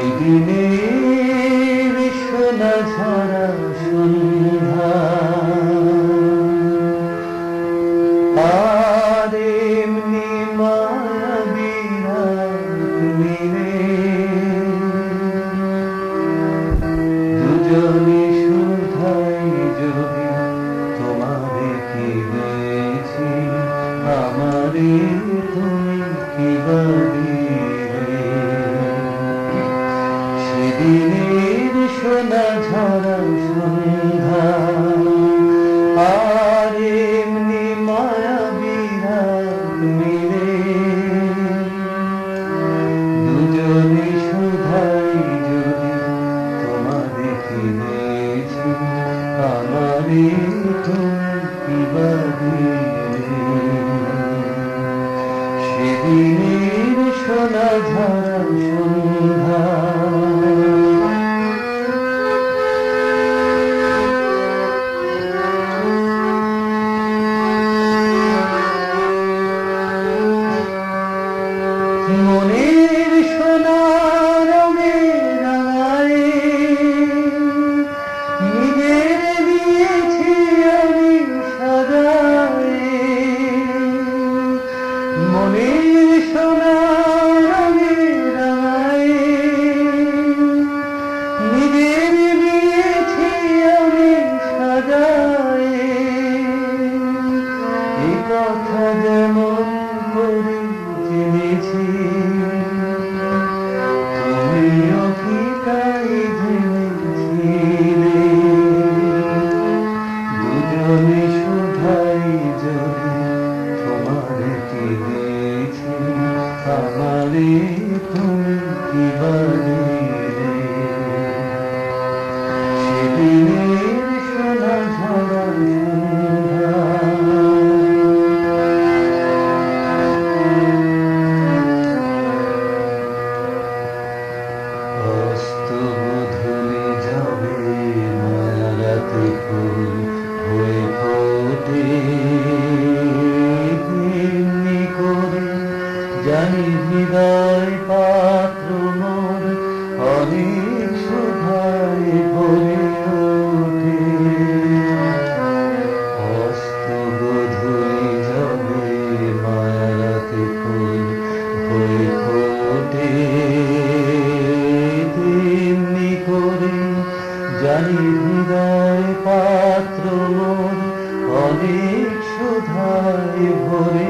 সেদিনের সোনা ঝরা সন্ধ্যা। আর এমনি মিলে দুজনে শুধাই যদি তোমারে কি হয়েছি? আমারে তুমি কি ভাবিলে সেদিনের সোনা ঝরা সন্ধ্যা। আর এমনি রাত মিলে। দুজনে শুধাই যদি তোমারে কিনেছি, আমারে তুমি সেদিনের সোনা ঝরা সন্ধ্যা। মনের সোনা রঙে রাঙায় নিজের দিয়েছি আমি সাজায় মনের সোনা রঙে রাঙায় নিজের দিয়েছি আমি সাজায় এ কথা কি তাই জেনেছিলে দুজনে শুধাই যদি তোমারে কি দিয়েছি আমারে জানি হৃদয় পাত্র মোর, অনেক সুধায় ভরে ওঠে। অস্ত ধুলে যাবে মায়ারাতে ফুল হয়ে ফোটে। তেমনি করে জানি হৃদয় পাত্র মোর, অনেক সুধায় ভরে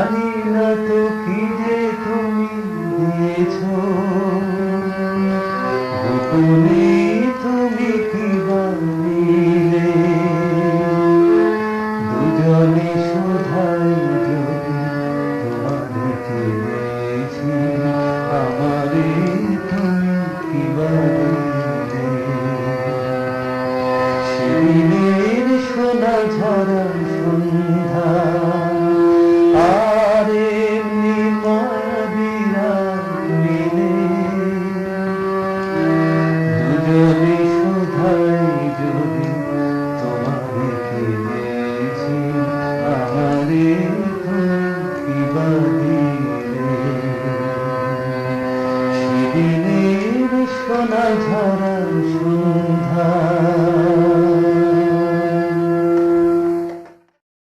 জানি না তো কি যে তুমি দিয়েছ। গোপনে তুমি কি বানিলে? দুজনে শুধাই যদি তোমারে কিনেছি আমারে তুমি কি বানিলে? সেদিনের সোনা ঝরা সেদিনের সোনা ঝরা সন্ধ্যা